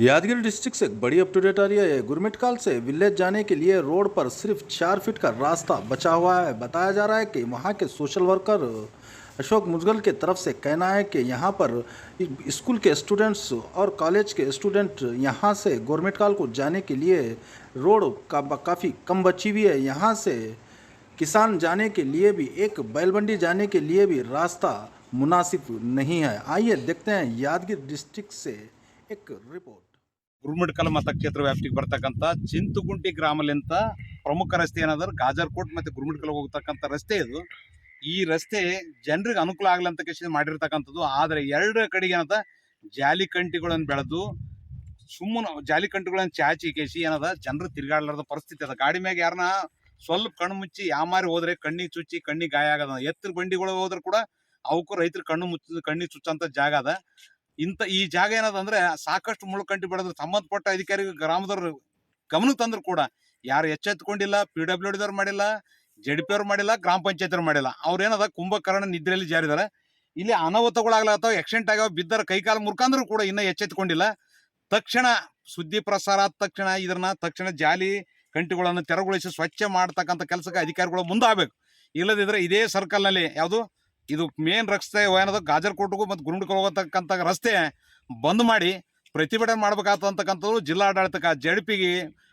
यादगिरी district से बड़ी up to date आ रही है गुरमिटकाल से विलेज जाने के लिए रोड पर सिर्फ़ चार फीट का रास्ता बचा हुआ है। बताया जा रहा है कि वहाँ के सोशल वर्कर अशोक मुजगल के तरफ़ से कहना है कि यहाँ पर स्कूल के स्टूडेंट्स और कॉलेज के स्टूडेंट यहाँ से गोरमिटकाल को जाने के लिए रोड का काफ़ी कम बची हुई है। यहाँ से किसान जाने के लिए भी एक बैलबंडी जाने के लिए भी रास्ता मुनासिब नहीं है। आइए देखते हैं यादगिरी डिस्ट्रिक्ट से एक रिपोर्ट ಗುರುಮಿಡ್ಕಲ್ ಮತಕ್ಷೇತ್ರ ವ್ಯಾಪ್ತಿಗೆ ಬರ್ತಕ್ಕಂಥ ಚಿಂತುಗುಂಟಿ ಗ್ರಾಮಲಿಂತ ಪ್ರಮುಖ ರಸ್ತೆ ಏನಾದ್ರೆ? ಗಾಜರ್ಕೋಟ್ ಮತ್ತೆ ಗುರುಮಿಡ್ಕಲ್ ಹೋಗ್ತಕ್ಕಂಥ ರಸ್ತೆ ಇದು. ಈ ರಸ್ತೆ ಜನರಿಗೆ ಅನುಕೂಲ ಆಗಲಿ ಅಂತ ಕೇಳಿ ಮಾಡಿರ್ತಕ್ಕಂಥದ್ದು. ಆದರೆ ಎರಡು ಕಡೆಗೆ ಏನದ? ಜಾಲಿ ಕಂಟಿಗಳನ್ನು ಬೆಳೆದು ಸುಮ್ಮನೆ ಜಾಲಿ ಕಂಟಿಗಳನ್ನು ಚಾಚಿ ಕೇಸಿ ಏನದ? ಜನರು ತಿರ್ಗಾಡ್ಲಾರ್ದ ಪರಿಸ್ಥಿತಿ ಅದ. ಗಾಡಿ ಮ್ಯಾಗ ಯಾರನ್ನ ಸ್ವಲ್ಪ ಕಣ್ಣು ಮುಚ್ಚಿ ಯಾಮಾರಿ ಹೋದ್ರೆ ಕಣ್ಣಿಗೆ ಚುಚ್ಚಿ ಕಣ್ಣಿಗೆ ಗಾಯ ಆಗದ. ಎತ್ತರ ಬಂಡಿಗಳು ಹೋದ್ರೆ ಕೂಡ ಅವಕ್ಕೂ ರೈತರು ಕಣ್ಣು ಮುಚ್ಚ, ಕಣ್ಣಿಗೆ ಚುಚ್ಚಂತ ಜಾಗ ಅದ. ಇಂಥ ಈ ಜಾಗ ಏನದಂದ್ರೆ ಸಾಕಷ್ಟು ಮುಳ್ಳುಕಂಟಿ ಬೆಳೆದ್ರು ಸಂಬಂಧಪಟ್ಟ ಅಧಿಕಾರಿ ಗ್ರಾಮದವ್ರು ಗಮನಕ್ಕೆ ತಂದ್ರು ಕೂಡ. ಯಾರು ಎಚ್ಚೆತ್ಕೊಂಡಿಲ್ಲ ಪಿ ಡಬ್ಲ್ಯೂ ಡಿದವ್ರು ಮಾಡಿಲ್ಲ ಜೆಡ್ ಪಿ ಅವ್ರು ಮಾಡಿಲ್ಲ, ಗ್ರಾಮ ಪಂಚಾಯತ್ ಮಾಡಿಲ್ಲ. ಅವ್ರು ಏನದ ಕುಂಭಕರ್ಣ ನಿದ್ರೆಯಲ್ಲಿ ಜಾರಿದಾರೆ. ಇಲ್ಲಿ ಅನಾಹುತಗಳಾಗ್ಲತ್ತಾವ ಆಕ್ಸಿಡೆಂಟ್ ಆಗ್ಯಾವ ಬಿದ್ದರ ಕೈಕಾಲು ಮುರ್ಕಂದ್ರು ಕೂಡ ಇನ್ನೂ ಎಚ್ಚೆತ್ಕೊಂಡಿಲ್ಲ. ತಕ್ಷಣ ಸುದ್ದಿ ಪ್ರಸಾರ ಆದ ತಕ್ಷಣ ಇದನ್ನ ತಕ್ಷಣ ಜಾಲಿ ಕಂಟಿಗಳನ್ನು ತೆರವುಗೊಳಿಸಿ ಸ್ವಚ್ಛ ಮಾಡ್ತಕ್ಕಂಥ ಕೆಲಸಕ್ಕೆ ಅಧಿಕಾರಿಗಳು ಮುಂದಾಗಬೇಕು. ಇಲ್ಲದಿದ್ರೆ ಇದೇ ಸರ್ಕಲ್ನಲ್ಲಿ ಯಾವುದು ಇದು ಮೇನ್ ರಸ್ತೆ ಏನದ ಗಾಜರ್ಕೋಟ್ಗೂ ಮತ್ತು ಗುರುಂಡ್ಕಲ್ ಹೋಗತಕ್ಕಂಥ ರಸ್ತೆ ಬಂದ್ ಮಾಡಿ ಪ್ರತಿಭಟನೆ ಮಾಡ್ಬೇಕಾಗ್ತಕ್ಕಂಥದ್ದು ಜಿಲ್ಲಾಡಳಿತಕ್ಕೆ ಜೆಡ್ ಪಿಗೆ,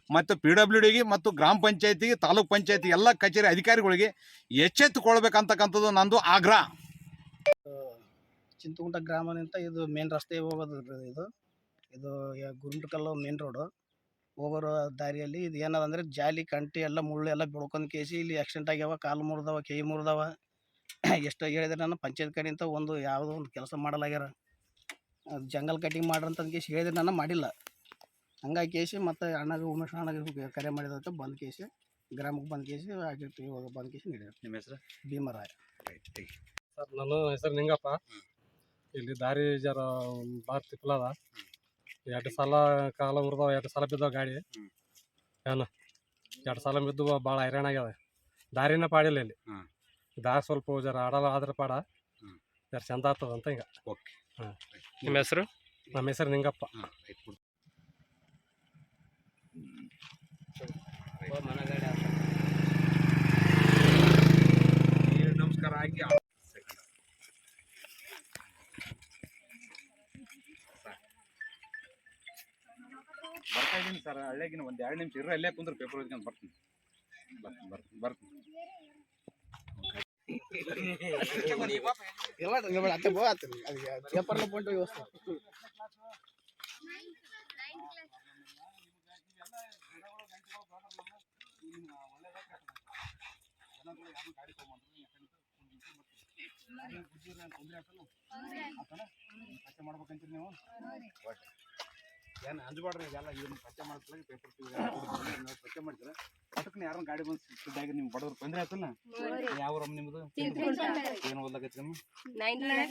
ಮತ್ತು ಪಿ ಡಬ್ಲ್ಯೂ ಡಿಗೆ, ಮತ್ತು ಗ್ರಾಮ ಪಂಚಾಯತಿಗೆ, ತಾಲೂಕು ಪಂಚಾಯತಿ ಎಲ್ಲ ಕಚೇರಿ ಅಧಿಕಾರಿಗಳಿಗೆ ಎಚ್ಚೆತ್ತುಕೊಳ್ಬೇಕಂತಕ್ಕಂಥದ್ದು ನಂದು ಆಗ್ರಹ. ಚಿಂತಗುಂಟ ಗ್ರಾಮದಿಂದ ಇದು ಮೇನ್ ರಸ್ತೆ ಹೋಗೋದು ಇದು. ಇದು ಗುರುಂಡ್ಕಲ್ಲು ಮೇನ್ ರೋಡು ಹೋಗೋರು ದಾರಿಯಲ್ಲಿ ಇದು ಏನದಂದ್ರೆ ಜಾಲಿ, ಕಂಟಿ, ಎಲ್ಲ ಮುಳ್ಳು ಎಲ್ಲ ಬೆಳ್ಕೊಂಡು ಕೇಸಿ ಇಲ್ಲಿ ಆಕ್ಸಿಡೆಂಟ್ ಆಗ್ಯಾವ, ಕಾಲು ಮುರಿದವ ಕೈ ಮುರಿದವ. ಎಷ್ಟು ಹೇಳಿದ್ರೆ ನಾನು ಪಂಚಾಯತ್ ಕಡೆಯಿಂದ ಒಂದು ಯಾವುದೋ ಒಂದು ಕೆಲಸ ಮಾಡಲಾಗ್ಯಾರ. ಅದು ಜಂಗಲ್ ಕಟಿಂಗ್ ಮಾಡ್ರಿ ಅಂತ ಕೇಸಿ ಹೇಳಿದ್ರೆ ನಾನು ಮಾಡಿಲ್ಲ. ಹಂಗಾಗಿ ಕೇಸಿ ಮತ್ತು ಅಣ್ಣಗೆ ಉಮೇಶ್ ಅಣ್ಣಗೆ ಕರೆ ಮಾಡಿದಂತ ಬಂದ್ ಕೇಸಿ ಗ್ರಾಮಕ್ಕೆ ಬಂದ್ ಕೇಸಿ ಆಗಿರ್ತೀವಿ ಇವಾಗ ಬಂದ್ ಕೇಸಿ ನೀಡಿದ್ರು ನಿಮ್ಮ ಹೆಸರು? ಭೀಮರಾಯ. ಸರ್ ನನ್ನ ಹೆಸರು ನಿಂಗಪ್ಪ. ಇಲ್ಲಿ ದಾರಿ ಜರ ಭಾಳ ತಿಪ್ಪಲದ ಎರಡು ಸಲ ಕಾಲ ಉರ್ದಾವ ಎರಡು ಸಲ ಬಿದ್ದಾವ ಗಾಡಿ. ಏನು? ಎರಡು ಸಲ ಬಿದ್ದು ಭಾಳ ಹೈರಾಣ ಆಗ್ಯದ. ದಾರಿನ ಪಾಡಿಲ್ಲ ಇಲ್ಲಿ. ದಾರಿ ಸ್ವಲ್ಪ ಜರ ಆಡಲ್ಲ ಆದ್ರೆ ಪಾಡ. ಜರ ಚಂದ ಆಗ್ತದ ಅಂತ ಹಿಂಗ ಓಕೆ. ನಿಮ್ಮ ಹೆಸರು? ನಮ್ಮ ಹೆಸರು ನಿಂಗಪ್ಪ. ನಮಸ್ಕಾರ ಆಗಿ ಬರ್ತಾ ಇದ್ದೀನಿ ಸರ್ ಹಳ್ಳಿಗಿನ ಒಂದು ಎರಡು ನಿಮಿಷ ಇರೋ ಅಲ್ಲೇ ಕುಂದ್ರೆ ಪೇಪರ್ ಓದ್ಕೊಂಡು ಬರ್ತೀನಿ. ಬರ್ತೀನಿ ಬರ್ತೀನಿ ಬರ್ತೀನಿ. ಇಲ್ಲ ಇಲ್ಲ ಅತ್ತೆ ಬೋ ಆತು ಅದು ಪೇಪರ್ನ ಪೊಂಟು ವ್ಯವಸ್ಥೆ ಪತ್ತೆ ಮಾಡ್ಬೇಕಂತೀರಿ ನೀವು ಏನು ಅಂಜಬಾಡ್ರಿ ಇದೆಲ್ಲ ಇದನ್ನ ಪತ್ತೆ ಮಾಡ್ಕೊಳ್ಳಿ ಪೇಪರ್ ಪತ್ತೆ ಮಾಡ್ತಾರೆ ಅದಕ್ಕೆ ಯಾರನ್ನ ಗಾಡಿ ಬಂದು ಸಿದ್ದಾಗಿ ನೀವು ತೊಂದ್ರೆ ತೊಂದರೆ ಆಯ್ತಲ್ಲ? ಯಾವ ರಮ್ ನಿಮ್ದು ಏನು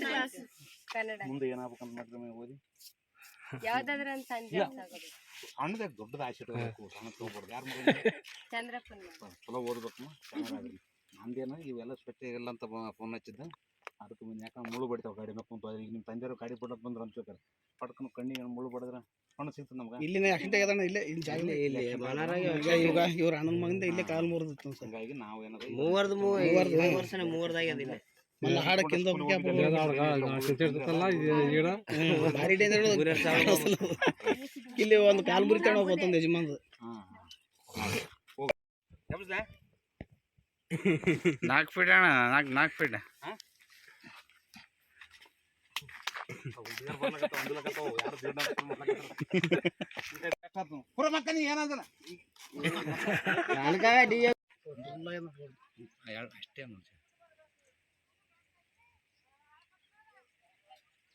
ಕ್ಲಾಸ್ ಮುಂದೆ ಏನಾಗ್ಬೇಕಂತ ಮಾಡಿದ್ರೆ ಓದಿ. ಯಾವ್ದಾದ್ರ ಅಂತ ಸಣ್ಣದಾಗ ದೊಡ್ಡದ ಆಸೆ ಇಟ್ಕೋಬೇಕು ಸಣ್ಣ ತಗೋಬಾರ್ದು. ಯಾರು ಚಂದ್ರಪ್ಪ ಚಲೋ ಓದ್ಬೇಕು ಚೆನ್ನಾಗಿ ನಂದೇನು ಇವೆಲ್ಲ ಸ್ವಚ್ಛ ಇಲ್ಲ ಅಂತ ಫೋನ್ ಹಚ್ಚಿದ್ದ. ಅದಕ್ಕೆ ಮುಂದೆ ಯಾಕಂದ್ರೆ ಮುಳ್ಳು ಬಡಿತಾವ ಗಾಡಿ ಮೇಲೆ ಕುಂತು. ಈಗ ನಿಮ್ಮ ತಂದೆಯವರು ಗಾಡಿ ಬಿಡೋದು ಬಂದ್ರೆ ಅನ್ಸ್ಬೇಕಾರೆ ಪಡ್ಕೊಂಡು ಕಣ್ಣಿಗೆ ಮುಳ್ಳು ಬಡಿದ್ರೆ ಹಣ್ಣು ಸಿಗ್ತದೆ ನಮ್ಗೆ. ಇಲ್ಲಿನೇ ಆಕ್ಸಿಡೆಂಟ್ ಆಗ್ಯದಣ್ಣ ಇಲ್ಲೇ ಇಲ್ಲಿ ಜಾಗ ಇಲ್ಲಿ. ಈಗ ಇವಾಗ ಇವ್ರ ಅಣ್ಣನ ಮಗಂದ ಇಲ್ಲೇ ಕಾಲು ಮುರಿದಿತ್ತು ಸರ್. ಹಂಗಾಗಿ ನಾವು ಏನಾದ್ರು ಮೂವರ್ದು ಮೂವರ್ದು. ವರ್ಷನ ಮೂವರ್ದಾಗ ಅದಿಲ್ಲ ಮಲ್ಲ ಹಾಡ ಕಿಂದ ಇರ್ತಲ್ಲ ಗಿಡ ಭಾರಿ ಡೇಂಜರ್ ಇಲ್ಲಿ ಒಂದು ಕಾಲ್ ಮುರಿತಾಣ ಹೋಗ್ತಂದು ಯಜಮಾನ್ದು. ಹಾಂ ಹಾಂ. ನಾಲ್ಕು ಫೀಟ್ ಅಣ್ಣ ನಾಲ್ಕು ನಾಲ್ಕು ಫೀಟ್ ಪುರ ಮಕ್ಕನಿ ಏನಾದ್ರ ಅಷ್ಟೇ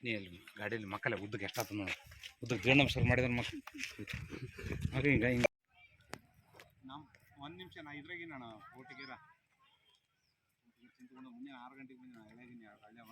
ನೀ ಅಲ್ಲಿ ಗಾಡಿಯಲ್ಲಿ ಮಕ್ಕಳ ಉದ್ದಕ್ಕೆ ಎಷ್ಟಾತು ನೋಡಿ. ಉದ್ದಕ್ಕೆ ಜೀರ್ಣ ಶುರು ಮಾಡಿದ್ರೆ ಮಕ್ಕಳು ಹಾಗೆ ಹಿಂಗೆ. ಹಿಂಗ ಒಂದು ನಿಮಿಷ ನಾ ಇದ್ರಾಗಿ ನಾನು ಊಟಿಗೆರ ಮುಂದಿನ ಆರು ಗಂಟೆಗೆ ಬಂದು ನಾನು ಎಳೆಗಿನಿ ಹಳ್ಳ್ಯವ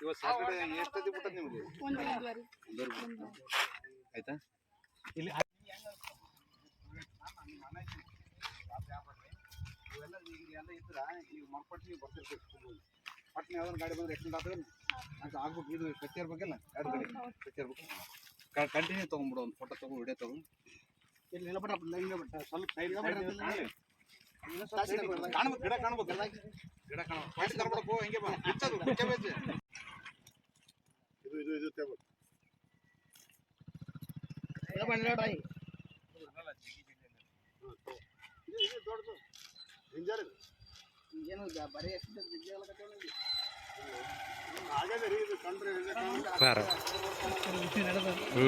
ಇವತ್ತು ಸಾಟರ್ಡೆ ಎಷ್ಟೊತ್ತಿ ಬಿಟ್ಟದ ನಿಮಗೆ ಆಯ್ತಾ ಇಲ್ಲಿ ಇವೆಲ್ಲ ಎಲ್ಲ ಇದ್ರ ನೀವು ಮರ್ಪಟ್ಟು ನೀವು ಬರ್ತಿರ್ಬೇಕು ಪಟ್ನ ಯಾವ್ದಾದ್ರು ಗಾಡಿ ಬಂದ್ರೆ ಎಕ್ಸಿಡೆಂಟ್ ಆದ್ರೆ ಅಂತ ಆಗ್ಬೇಕು ಇದು ಕಚ್ಚಿ ಇರ್ಬೇಕಲ್ಲ ಎರಡು ಗಾಡಿ ಕಚ್ಚಿ ಇರ್ಬೇಕು ಕಂಟಿನ್ಯೂ ತೊಗೊಂಡ್ಬಿಡು ಒಂದು ಫೋಟೋ ತಗೊಂಡು ವಿಡಿಯೋ ತಗೊಂಡು ಇಲ್ಲಿ ನಿಲ್ಬಿಟ್ಟ ಲೈನ್ ಬಿಟ್ಟ ಸ್ವಲ್ಪ ಸೈಡ್ ಕಾಣ್ಬೇಕು ಗಿಡ ಕಾಣ್ಬೇಕು. ಗಿಡ ಕಾಣ್ಬೇಕು. ಪಾಯಿಂಟ್ ತರ್ಬಿಡಕು ಹಿಂಗೆ ಬಾ. ಬಿಚ್ಚದು ಬಿಚ್ಚ ಬಿಚ್ಚ ಇದು ಇದು ಇದು ತೇಬ ಏನು ಬರೀ ಆಗದೆ ರೀ ಇದು ಕಂಡ್ರೆ ಹ್ಞೂ